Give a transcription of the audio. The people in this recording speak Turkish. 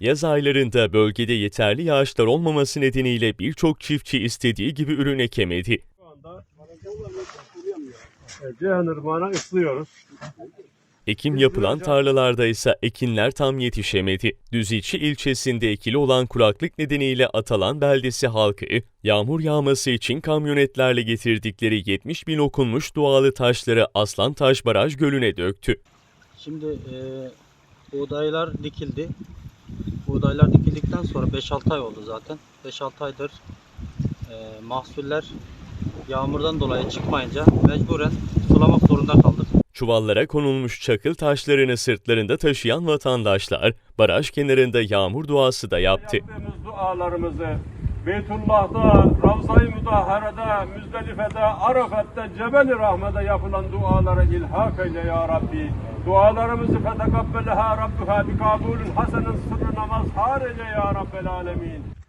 Yaz aylarında bölgede yeterli yağışlar olmaması nedeniyle birçok çiftçi istediği gibi ürün ekemedi. Şu anda Ceyhan Irmağı'na ıslıyoruz. Ekim yapılan tarlalarda ise ekinler tam yetişemedi. Düziçi ilçesinde ekili olan kuraklık nedeniyle Atalan beldesi halkı, yağmur yağması için kamyonetlerle getirdikleri 70 bin okunmuş dualı taşları Aslantaş Baraj Gölü'ne döktü. Şimdi e, buğdaylar dikildi. Buğdaylar dikildikten sonra 5-6 ay oldu zaten. 5-6 aydır e, mahsuller yağmurdan dolayı çıkmayınca mecburen sulamak zorunda kaldık. Çuvallara konulmuş çakıl taşlarını sırtlarında taşıyan vatandaşlar baraj kenarında yağmur duası da yaptı. Yaptığımız dualarımızı Beytullah'da, Ravza-i Müdahare'de, Müzdelife'de, Arafat'ta, Cebel-i Rahme'de yapılan dualara ilhak eyle ya Rabbi. Dualarımızı fetekabbeleha Rabbuha bi kabulün hasenin sırrı namaz har eyle ya Rabbel alemin.